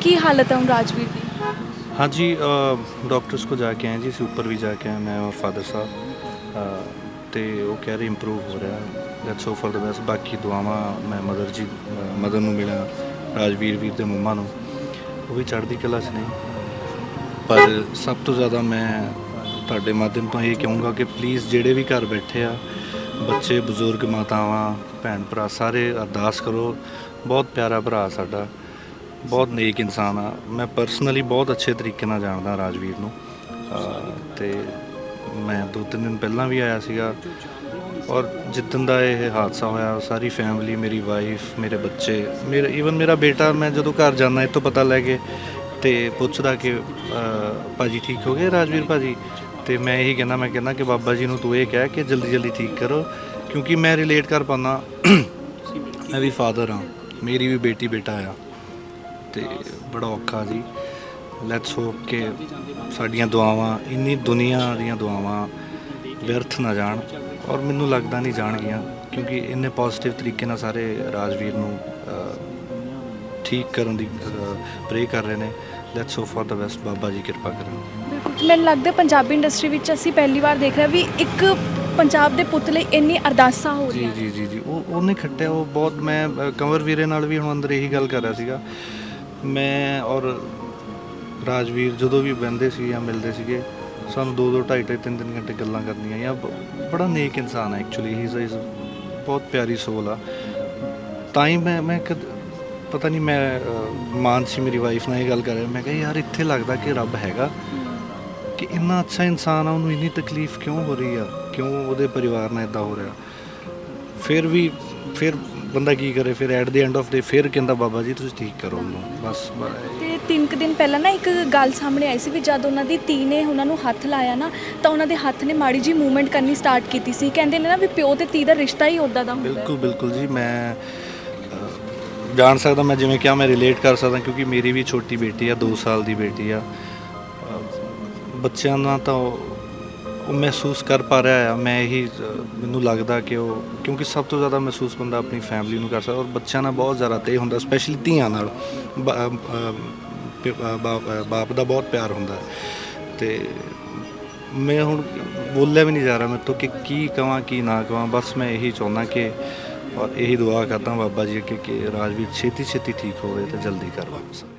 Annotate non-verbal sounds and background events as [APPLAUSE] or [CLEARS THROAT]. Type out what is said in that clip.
ਕੀ ਹਾਲਤ ਹੈ ਹੁਣ ਰਾਜਵੀਰ ਦੀ? हाँ जी डॉक्टर्स को जाके आए जी इसी ऊपर ਵੀ ਜਾ ਕੇ मैं ਮੈਂ ਫਾਦਰ ਸਾਹਿਬ। अ, ਉਹ ਕਹਿ ਰਹੇ ਇੰਪਰੂਵ ਹੋ ਰਿਹਾ रहा that's so for the best बाकी ਦੁਆਵਾਂ ਮੈਂ ਮਦਰ ਜੀ ਮਦਰ ਨੂੰ ਮਿਲਿਆ ਰਾਜਵੀਰ ਵੀਰ ਦੇ ਮੰਮਾ ਨੂੰ। ਉਹ ਵੀ ਚੜ੍ਹਦੀ ਕਲਾ 'ਚ ਨੇ। ਪਰ ਸਭ ਤੋਂ ਜ਼ਿਆਦਾ ਮੈਂ ਤੁਹਾਡੇ ਮਾਧਿਅਮ ਤੋਂ ਇਹ ਕਹੂੰਗਾ ਕਿ ਪਲੀਜ਼ ਜਿਹੜੇ ਵੀ ਘਰ ਬੈਠੇ ਆ ਬੱਚੇ ਬਜ਼ੁਰਗ ਮਾਤਾਵਾਂ ਭੈਣ ਭਰਾ ਸਾਰੇ ਅਰਦਾਸ ਕਰੋ। ਬਹੁਤ ਪਿਆਰਾ ਭਰਾ ਸਾਡਾ। ਬਹੁਤ ਨੇਕ ਇਨਸਾਨ ਆ। ਮੈਂ ਪਰਸਨਲੀ ਬਹੁਤ ਅੱਛੇ ਤਰੀਕੇ ਨਾਲ ਜਾਣਦਾ ਰਾਜਵੀਰ ਨੂੰ। ਅਹ ਤੇ ਮੈਂ ਦੋ ਤਿੰਨ ਦਿਨ ਪਹਿਲਾਂ ਵੀ ਆਇਆ ਸੀਗਾ। ਔਰ ਜਿੱਦਣ ਦਾ ਇਹ ਹਾਦਸਾ ਹੋਇਆ ਸਾਰੀ ਫੈਮਿਲੀ ਮੇਰੀ ਵਾਈਫ ਮੇਰੇ ਬੱਚੇ ਮੇਰੇ ਈਵਨ ਮੇਰਾ ਬੇਟਾ ਮੈਂ ਜਦੋਂ ਘਰ ਜਾਂਦਾ ਇਹ ਤੋਂ ਪਤਾ ਲੈ ਕੇ ਤੇ ਪੁੱਛਦਾ ਕਿ ਅਹ, ਭਾਜੀ ਠੀਕ ਹੋ ਗਏ ਰਾਜਵੀਰ ਭਾਜੀ? ਤੇ ਮੈਂ ਇਹੀ ਕਹਿੰਦਾ ਮੈਂ ਕਹਿੰਦਾ ਕਿ ਬਾਬਾ ਜੀ ਨੂੰ ਤੂੰ ਇਹ ਕਹਿ ਕਿ ਜਲਦੀ ਜਲਦੀ ਠੀਕ ਕਰੋ ਕਿਉਂਕਿ ਮੈਂ ਰਿਲੇਟ ਕਰ ਪਾਉਂਦਾ। [CLEARS THROAT] ਮੈਂ ਵੀ ਫਾਦਰ ਹਾਂ। ਮੇਰੀ ਵੀ ਬੇਟੀ ਬੇਟਾ ਆ। ਤੇ ਬੜਾ ਔਖਾ ਜੀ। ਲੈਟਸ ਹੋਪ ਕਿ ਸਾਡੀਆਂ ਦੁਆਵਾਂ ਇੰਨੀ ਦੁਨੀਆ ਦੀਆਂ ਦੁਆਵਾਂ ਵਿਅਰਥ ਨਾ ਜਾਣ ਔਰ ਮੈਨੂੰ ਲੱਗਦਾ ਨਹੀਂ ਜਾਣਗੀਆਂ ਕਿਉਂਕਿ ਇੰਨੇ ਪੋਜ਼ਿਟਿਵ ਤਰੀਕੇ ਨਾਲ ਸਾਰੇ ਰਾਜਵੀਰ ਨੂੰ ਠੀਕ ਕਰਨ ਦੀ ਪ੍ਰੇ ਕਰ ਰਹੇ ਨੇ। Let's hope for the best Baba ji ਕਿਰਪਾ ਕਰਨ ਮੈਨੂੰ ਲੱਗਦਾ ਪੰਜਾਬੀ ਇੰਡਸਟਰੀ ਵਿੱਚ ਅਸੀਂ ਪਹਿਲੀ ਵਾਰ ਦੇਖ ਰਹੇ ਹਾਂ ਵੀ ਇੱਕ ਪੰਜਾਬ ਦੇ ਪੁੱਤ ਲਈ ਇੰਨੀ ਅਰਦਾਸਾਂ ਹੋ ਰਹੀਆਂ ਜੀ ਜੀ ਜੀ ਉਹ ਉਹਨੇ ਖੱਟਿਆ। ਉਹ ਬਹੁਤ ਮੈਂ ਕੰਵਰ ਵੀਰੇ ਨਾਲ ਵੀ ਹੁਣ ਅੰਦਰ ਇਹੀ ਗੱਲ ਕਰ ਰਿਹਾ ਸੀਗਾ। ਮੈਂ ਔਰ ਰਾਜਵੀਰ ਜਦੋਂ ਵੀ ਬਹਿੰਦੇ ਸੀ ਜਾਂ ਮਿਲਦੇ ਸੀਗੇ ਸਾਨੂੰ ਦੋ ਦੋ ਢਾਈ ਢਾਈ ਤਿੰਨ ਤਿੰਨ ਘੰਟੇ ਗੱਲਾਂ ਕਰਨੀਆਂ ਜਾਂ ਬੜਾ ਨੇਕ ਇਨਸਾਨ ਹੈ ਐਕਚੁਅਲੀ ਹੀ ਇਜ਼ ਬਹੁਤ ਪਿਆਰੀ ਸੋਲ ਆ। ਤਾਂ ਹੀ ਮੈਂ ਮੈਂ ਕਦ ਪਤਾ ਨਹੀਂ ਮੈਂ ਅ, ਮਾਨ ਸੀ ਮੇਰੀ ਵਾਈਫ ਨਾਲ ਇਹ ਗੱਲ ਕਰ ਰਿਹਾ ਮੈਂ ਕਿਹਾ ਯਾਰ ਇੱਥੇ ਲੱਗਦਾ ਕਿ ਰੱਬ ਹੈਗਾ ਕਿ ਇੰਨਾ ਅੱਛਾ ਇਨਸਾਨ ਆ ਉਹਨੂੰ ਇੰਨੀ ਤਕਲੀਫ ਕਿਉਂ ਹੋ ਰਹੀ ਆ? ਕਿਉਂ ਉਹਦੇ ਪਰਿਵਾਰ ਨਾਲ ਇਦਾਂ ਹੋ ਰਿਹਾ? ਫਿਰ ਵੀ ਫਿਰ ਬੰਦਾ ਕੀ ਕਰੇ ਫਿਰ at the end of day ਫਿਰ ਕਹਿੰਦਾ ਬਾਬਾ ਜੀ ਤੁਸੀਂ ਠੀਕ ਕਰੋ ਉਹਨੂੰ। ਬਸ ਤੇ ਤਿੰਨ ਕੁ ਦਿਨ ਪਹਿਲਾਂ ਨਾ ਇੱਕ ਗੱਲ ਸਾਹਮਣੇ ਆਈ ਸੀ ਵੀ ਜਦ ਉਹਨਾਂ ਦੀ ਧੀ ਨੇ ਉਹਨਾਂ ਨੂੰ ਹੱਥ ਲਾਇਆ ਨਾ ਤਾਂ ਉਹਨਾਂ ਦੇ ਹੱਥ ਨੇ ਮਾੜੀ ਜੀ ਮੂਵਮੈਂਟ ਕਰਨੀ ਸਟਾਰਟ ਕੀਤੀ ਸੀ। ਕਹਿੰਦੇ ਨੇ ਨਾ ਵੀ ਪਿਓ ਤੇ ਧੀ ਦਾ ਰਿਸ਼ਤਾ ਹੀ ਉਦਾਂ ਦਾ ਹੁੰਦਾ। ਬਿਲਕੁਲ ਬਿਲਕੁਲ ਜੀ ਮੈਂ ਜਾਣ ਸਕਦਾ ਮੈਂ ਜਿਵੇਂ ਕਿਹਾ ਮੈਂ ਰਿਲੇਟ ਕਰ ਸਕਦਾ ਕਿਉਂਕਿ ਮੇਰੀ ਵੀ ਛੋਟੀ ਬੇਟੀ ਆ 2 ਸਾਲ ਦੀ ਬੇਟੀ ਆ। ਬੱਚਿਆਂ ਨਾਲ ਤਾਂ ਉਹ ਉਹ ਮਹਿਸੂਸ ਕਰ ਪਾ ਰਿਹਾ ਆ। ਮੈਂ ਇਹੀ ਮੈਨੂੰ ਲੱਗਦਾ ਕਿ ਉਹ, ਕਿਉਂਕਿ ਸਭ ਤੋਂ ਜ਼ਿਆਦਾ ਮਹਿਸੂਸ ਬੰਦਾ ਆਪਣੀ ਫੈਮਿਲੀ ਨੂੰ ਕਰ ਸਕਦਾ ਔਰ ਬੱਚਿਆਂ ਨਾਲ ਬਹੁਤ ਜ਼ਿਆਦਾ ਤੇ ਹੁੰਦਾ ਸਪੈਸ਼ਲੀ ਧੀਆਂ ਨਾਲ। ਬਾਪ ਬਾਪ ਦਾ ਬਹੁਤ ਪਿਆਰ ਹੁੰਦਾ। ਤੇ ਮੈਂ ਹੁਣ ਬੋਲਿਆ ਵੀ ਨਹੀਂ ਜਾ ਰਿਹਾ ਮੇਰੇ ਤੋਂ ਕਿ ਕੀ ਕਵਾਂ, ਕੀ ਨਾ ਕਵਾਂ। ਬਸ ਮੈਂ ਇਹੀ ਚਾਹੁੰਦਾ ਕਿ, ਔਰ ਇਹੀ ਦੁਆ ਕਰਦਾ ਬਾਬਾ ਜੀ ਅੱਗੇ ਕਿ ਰਾਜਵੀਰ ਛੇਤੀ ਛੇਤੀ ਠੀਕ ਹੋਵੇ ਤੇ ਜਲਦੀ ਕਰ ਵਾਪਸ ਆਵੇ।